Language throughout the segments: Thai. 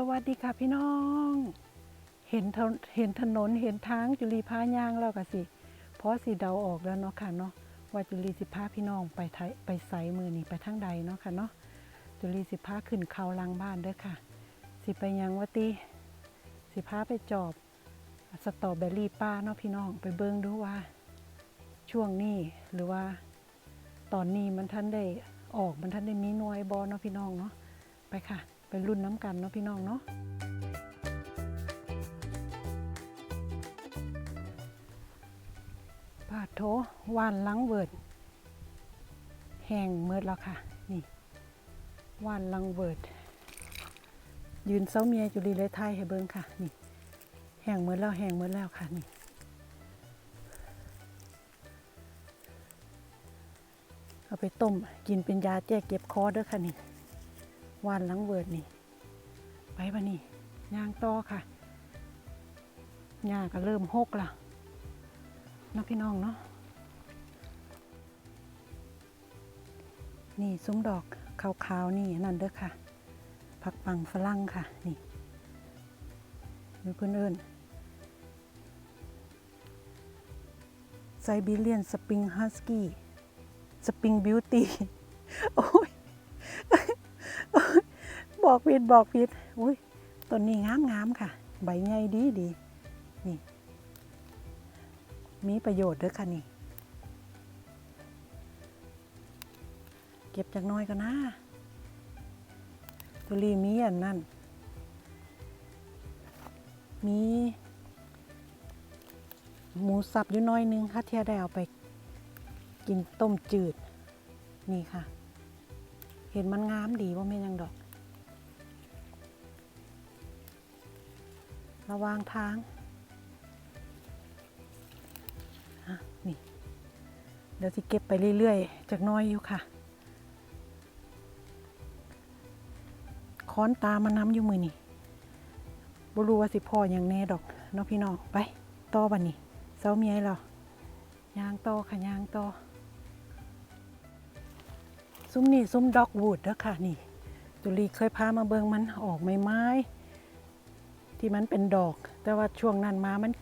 สวัสดีค่ะพี่น้อง เห็นถนเห็นถนนเห็นทางจุลีพายางแล้วก็สิ เพราะสิเดาออกแล้วเนาะค่ะเนาะว่าจุลีสิพาพี่น้องไปไทยไปใสมือนี่ไปทางใดเนาะค่ะเนาะจุลีสิพาขึ้นเขาลังบ้านเด้อค่ะ สิไปยังวัติสิพาไปจอบสตอเบอรี่ป้าเนาะพี่น้องไปเบิ่งดูว่า ช่วงนี้หรือว่า ตอนนี้มันท่านได้ออกมันท่านได้มีน่วยบอเนาะพี่น้องเนาะไปค่ะ ไปรุ่นน้ำกันเนาะพี่น้องเนาะปาดโถวานหลังเวิร์ดแห้งเมิดแล้วค่ะ นี่วานหลังเวิร์ดยืนเสาเมียจุลีเลยไทยให้เบิ้งค่ะ นี่ แห้งเมิดแล้วแห้งเมิดแล้วค่ะนี่เอาไปต้มกินเป็นยาแก้เก็บคอเด้อค่ะนี่ วานหลังเวิร์ดนี่ ไปปะนี่ย่างต่อค่ะหญ้าก็เริ่มหกละนะพี่น้องเนาะนี่ซุ้มดอกขาวๆนี่นั่นเด้อค่ะ ผักปังฝรั่งค่ะ นี่หรือเพื่อนเอิญไซบีเรียนสปริงฮัสกี้สปริงบิวตี้โอ้ย บอกผิดบอกผิดอุ้ยต้นนี้งามงามค่ะ ใบใหญ่ดีดีนี่ มีประโยชน์ด้วยค่ะนี่ เก็บจากน้อยก็นะตุลีมีอันนั่น มีหมูสับอยู่น้อยนึงค่ะเทียได้เอาไปกินต้มจืด นี่ค่ะ เห็นมันงามดีว่าแม่ยังดอก ระวางทางนี่ เดี๋ยวสิเก็บไปเรื่อยๆ จากน้อยอยู่ค่ะ ค้อนตามมันน้ำอยู่มือนี่บรู้ว่าสิพ่ออย่างแน่ดอกเนาะพี่น้องไปต่อบันนี้เซาเมียเรายางต่อค่ะยางต่อซุ้มนี่ซุ้มดอกวูดเด้อค่ะนี่จุลีเคยพามาเบิงมันออกไม้ไม้ ที่มันเป็นดอก แต่ว่าช่วงนั้นมามัน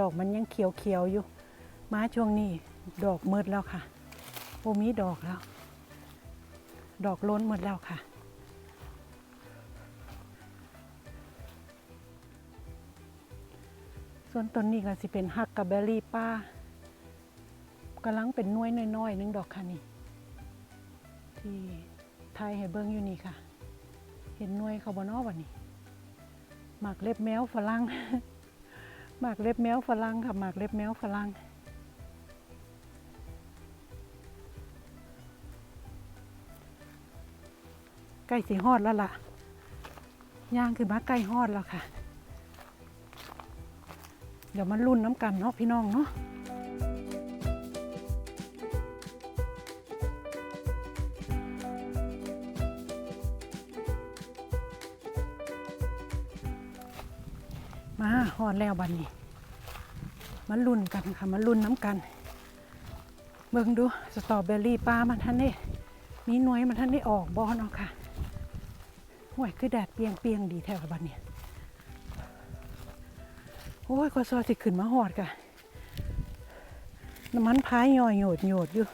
ดอกมันยังเขียวเขียวๆอยู่ มาช่วงนี้ดอกมืดแล้วค่ะโอมีดอกแล้ว ดอกล้นหมดแล้วค่ะส่วนต้นนี้ก็สิเป็นฮักกับเบอร์รี่ป้ากำลังเป็นน้วยน้อยๆนึงดอกค่ะนี่ ที่ไทยให้เบิ้งอยู่นี่ค่ะ เห็นน่วยเขาบนอวันนี้ หมากเล็บแมวฝรั่งหมากเล็บแมวฝรั่งค่ะหมากเล็บแมวฝรั่งใกล้สีฮอดแล้วล่ะย่างคือมาใกล้ฮอดแล้วค่ะ เดี๋ยวมันรุ่นน้ำกันเนาะพี่น้องเนาะ มาหอดแล้วบันนี้มาลุ้นกันค่ะมาลุ้นน้ำกันเบิ่งดูสตรอเบอรี่ปลามันท่านได้มีหน่วยมันท่านได้ออกบอเนาะค่ะห่วยคือแดดเปียงเปียงๆดีแท้บันเนี่ยโอ้ยก็ซอสิขึ้นมาหอดกะน้ำมันพายย่อยโยดโยดอยู่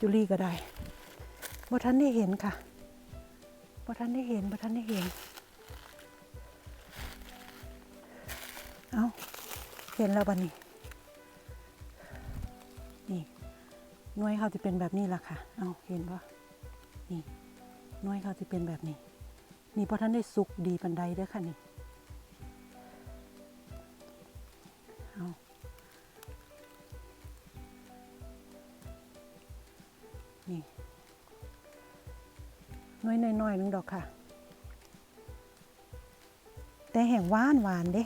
จุลีก็ได้บ่ท่านได้เห็นค่ะบ่ท่านได้เห็นบ่ท่านได้เห็น เอาเห็นแล้วบันนี้ นี่น่วยเขาจะเป็นแบบนี้ล่ะค่ะ เอาเห็นปะนี่น่วยเขาจะเป็นแบบนี้ นี่เพราะท่านได้สุกดีปันใดเด้อค่ะนี่ เอานี่น่วยน้อยหนึงดอกค่ะ แต่แห่งหวานหวานเด้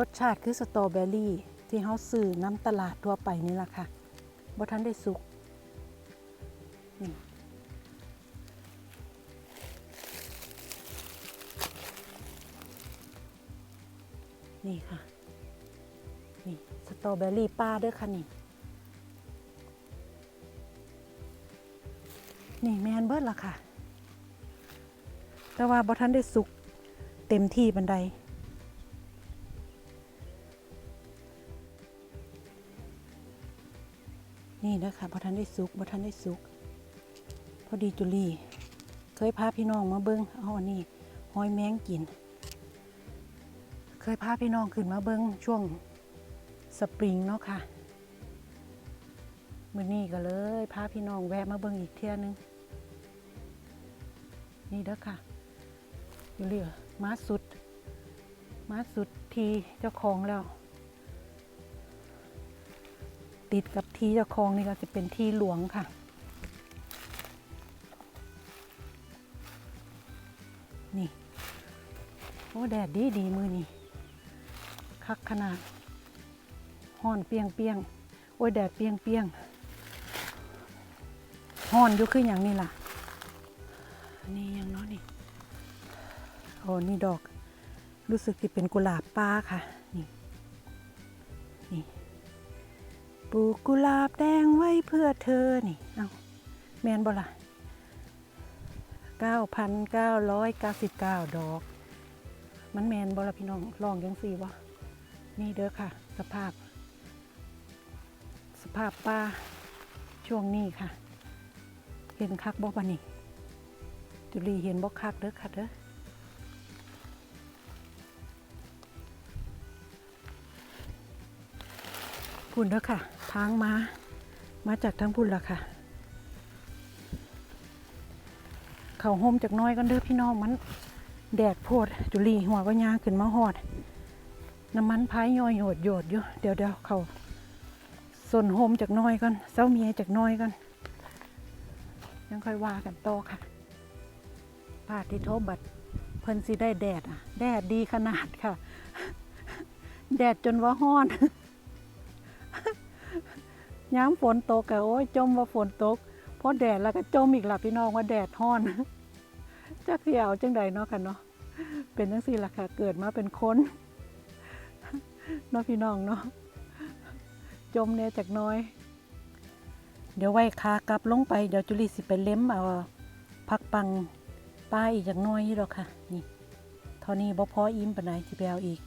รสชาติคือสตรอเบอรี่ที่เขาซื้อน้ำตลาดทั่วไปนี่แหละค่ะบ่ทันได้สุกนี่นี่ค่ะ นี่สตรอเบอรี่ป้าเด้วยค่ะนี่ นี่แมนเบิร์ดละค่ะ แต่ว่าบทันได้สุกเต็มที่บันได นี่นะคะบ่ทันได้สุกบ่ทันได้สุก พอดีจุลี เคยพาพี่น้องมาเบิ้งเอาอันนี้หอยแมงกิน เคยพาพี่น้องขึ้นมาเบิ้งช่วงสปริงเนาะค่ะมื่อนี้ก็เลยพาพี่น้องแวะมาเบิ่งอีกเที่ยหนึง นี่เด้อค่ะอยู่เหลือมาสุด มาสุดทีเจ้าของแล้ว ติดกับทีเจ้าของนี่ก็จะเป็นที่หลวงค่ะ นี่ โอ้แดดดีดีมือนี่คักขนาดห้อนเปียงเปียงโอ้ยแดดเปียงเปียงห้อนอยู่คืออย่างนี้ล่ะ นี่ยังเนาะนี่โอ้นี่ดอก รู้สึกที่เป็นกุหลาบป้าค่ะ นี่ นี่ ปลูกกุหลาบแดงไว้เพื่อเธอนี่ เอาแมนบ่ล่ะ9,999 ดอก มันแมนบ่ล่ะพี่น้อง ลองยังสี่วะนี่เด้อค่ะ สภาพ สภาพป้าช่วงนี้ค่ะ เห็นคักบ่ปะนี่จุลีเห็นบ่คักเด้อค่ะเด้อพุ่นเด้อค่ะ ทางมา มาจากทางพุ่นละค่ะ เขาห่มจากน้อยกันเด้อพี่น้องมัน แดดโพดจุลีหัวก็ยางขึ้นมาหอด น้ำมันพายย่อยโหดโยดอยู่เดี๋ยวเดี๋ยวเขาส่วนโฮมจากน้อยก่อนเซ้าเมียจากน้อยก่อนยังค่อยว่ากันโตค่ะพาดที่โทบัดเพิ่นสิได้แดดอะ แดดดีขนาดค่ะ แดดจนว่าห้อน ย้ำฝนตกอะโอ้ยจมว่าฝนตกเพราะแดดแล้วก็จมอีกหลับพี่น้องว่าแดดห้อนจักเสียวจังใดเนาะกันเนาะเป็นจังสี่ล่ะค่ะ เกิดมาเป็นคนเนาะพี่น้องเนาะจมเนี่ยจากน้อย เดี๋ยวไว้คากลับลงไปเดี๋ยวจุลีสิไปเล็มเอาพักปังป้าอีกจากน้อยนี่หรอกค่ะ นี่เท่านี้บ่พออิ่มปานใดสิไปเอาอีก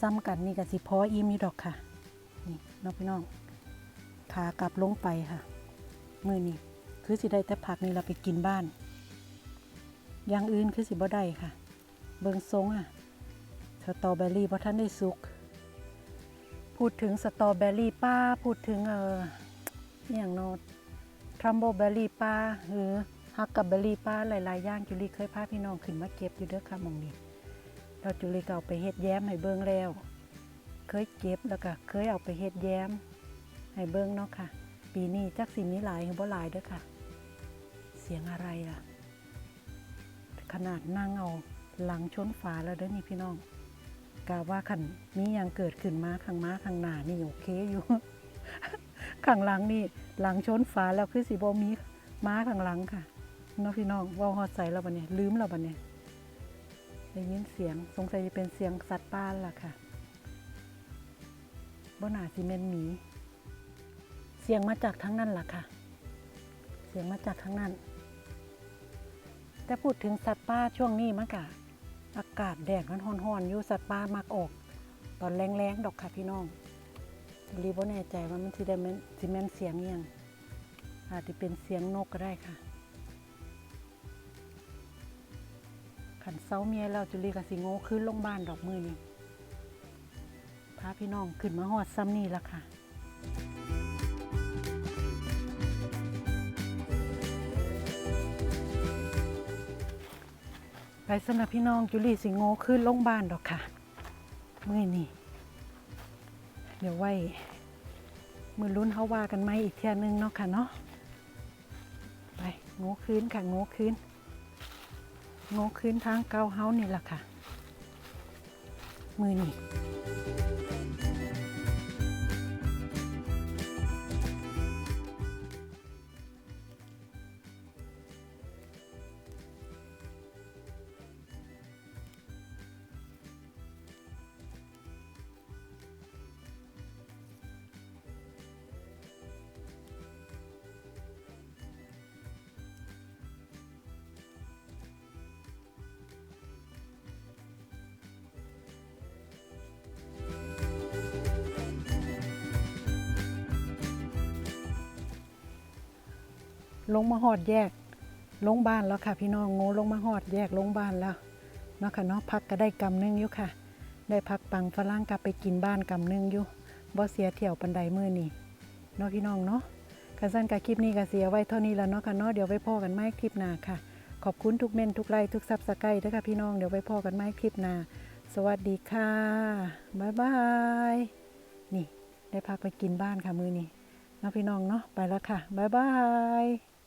ซ้ำกันนี่ก็สิพออิ่มนี่ดอกค่ะ นี่เน้องพี่น้อง ขากลับลงไปค่ะ มือนี้คือสิได้แต่ผักนี่เราไปกินบ้านอย่างอื่นคือสิบ่ได้ค่ะ เบิงทรงอะสตอเบอรี่เพราะท่านได้สุก พูดถึงสตอเบอรี่ป้าพูดถึงเอออย่างโนดทรัมโบเบอรี่ป้าหรือฮักกับเบอรี่ป้าหลายๆอย่างจุลีเคยพาพี่น้องขึ้นมาเก็บอยู่เด้อค่ะมองนี้เราจุลีก็เอาไปเฮ็ดแย้มให้เบิงแล้ว เคยเก็บแล้วก็เคยเอาไปเฮ็ดแย้ม ให้เบิ่งเนาะค่ะ ปีนี้จักสิมีหลายหรือบ่หลายเด้อค่ะ เสียงอะไรล่ะ ขนาดนั่งเอาหลังชนฝาแล้วเด้อนี่พี่น้องกาว่าขันมีหยังเกิดขึ้นมาข้างม้าข้างหน้านี่โอเคอยู่ ข้างหลังนี่หลังชนฝาแล้วคือสิบ่มีม้าข้างหลังค่ะเนาะพี่น้องว่าฮอดใส่แล้วบัดเนี้ลืมแล้วบัดเนี้ได้ยินเสียงสงสัยจะเป็นเสียงสัตว์ป่าล่ะค่ะบ่หนาสิแม่นหมี สียงมาจากทั้งนั้นล่ะค่ะ เสียงมาจากทั้งนั้น แต่พูดถึงสัตว์ป่าช่วงนี้มันกะอากาศแดดมันร้อนๆอยู่สัตว์ป่ามักออก ตอนแรงๆดอกค่ะพี่น้องรีบ่แน่ใจว่ามันสิได้แม่นสิแม่นเสียงยังอาจจะเป็นเสียงนกก็ได้ค่ะขันเซาเมียแล้วจุลีกับสิโง่ขึ้นลงบ้านดอกมือนี่พาพี่น้องขึ้นมาหอดซ้ำนี่ละค่ะ ไปสนับพี่น้องจุลีสิงโง่ขึ้นลงบ้านดอกค่ะมือนี่เดี๋ยวไว้มือลุ้นเขาว่ากันไหมอีกเที่ยนึงเนาะค่ะเนาะไปโง่คืนค่ะโง่คืนโง่คืนทางเก้าเฮานี่แหละค่ะ มือนี่ ลงมาหอดแยกลงบ้านแล้วค่ะ พี่น้องโง่ลงมาหอดแยกลงบ้านแล้วเนาะค่ะเนาะพักก็ได้กำหนึงอยู่ค่ะ ได้พักปังฝรั่งกลับไปกินบ้านกำหนึงอยู่บ่เสียเที่ยวปันไดมือนี่เนาะพี่น้องเนาะกันสั้นกับคลิปนี้ก็เสียไว้เท่านี้แล้วเนาะค่ะเนาะเดี๋ยวไว้พ่อกันไม่คลิปหน้าค่ะ ขอบคุณทุกเม่นทุกไลค์ทุกซับสไครต์ด้วยค่ะพี่น้องเดี๋ยวไว้พ่อกันไม่คลิปหน้าสวัสดีค่ะบ๊ายบายนี่ได้พักไปกินบ้านค่ะมือนี้เนาะพี่น้องเนาะไปแล้วค่ะบ๊ายบาย